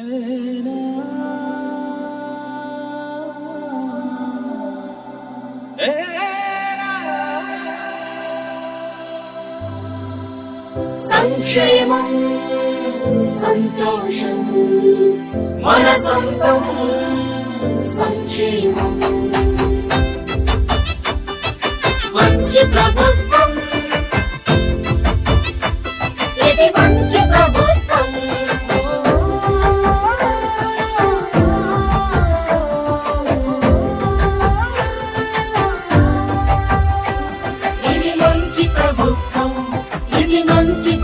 సంక్షేమం సంతోషం మన సొంతం సంక్షేమం.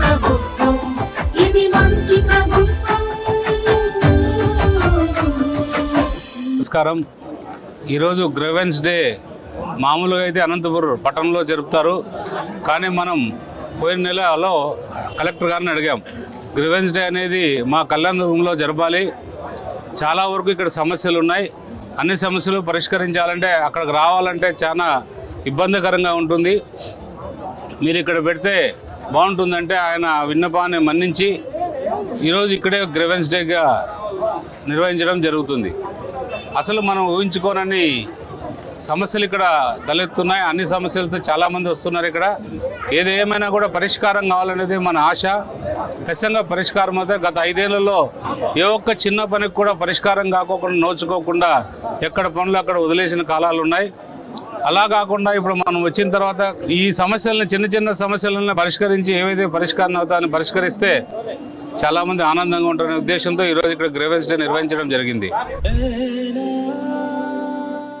ప్రభుత్వం ఇది మంచి ప్రభుత్వం నమస్కారం. ఈరోజు గ్రెవెన్స్ డే. మామూలుగా అయితే అనంతపురం పట్టణంలో జరుపుతారు. కానీ మనం పోయిన నెలలో కలెక్టర్ గారిని అడిగాం. గ్రివెన్స్ డే అనేది మా కళ్యాణంలో జరపాలి. చాలా వరకు ఇక్కడ సమస్యలు ఉన్నాయి. అన్ని సమస్యలు పరిష్కరించాలంటే అక్కడికి రావాలంటే చాలా ఇబ్బందికరంగా ఉంటుంది. మీరు ఇక్కడ పెడితే బాగుంటుందంటే ఆయన విన్నపాన్ని మన్నించి ఈరోజు ఇక్కడే గ్రెవెన్స్ డేగా నిర్వహించడం జరుగుతుంది. అసలు మనం ఊహించుకోనని సమస్యలు ఇక్కడ తలెత్తున్నాయి. అన్ని సమస్యలతో చాలామంది వస్తున్నారు ఇక్కడ. ఏది ఏమైనా కూడా పరిష్కారం కావాలనేది మన ఆశ. ఖచ్చితంగా పరిష్కారం అయితే గత ఐదేళ్ళలో ఏ ఒక్క చిన్న పనికి కూడా పరిష్కారం కాకోకుండా నోచుకోకుండా ఎక్కడ పనులు అక్కడ వదిలేసిన కాలాలు ఉన్నాయి. అలా కాకుండా ఇప్పుడు మనం వచ్చిన తర్వాత ఈ సమస్యలను చిన్న చిన్న సమస్యలను పరిష్కరించి ఏవైతే పరిష్కారం అవుతాయని పరిష్కరిస్తే చాలా మంది ఆనందంగా ఉంటారనే ఉద్దేశంతో ఈరోజు ఇక్కడ గ్రేవెన్స్ డే నిర్వహించడం జరిగింది.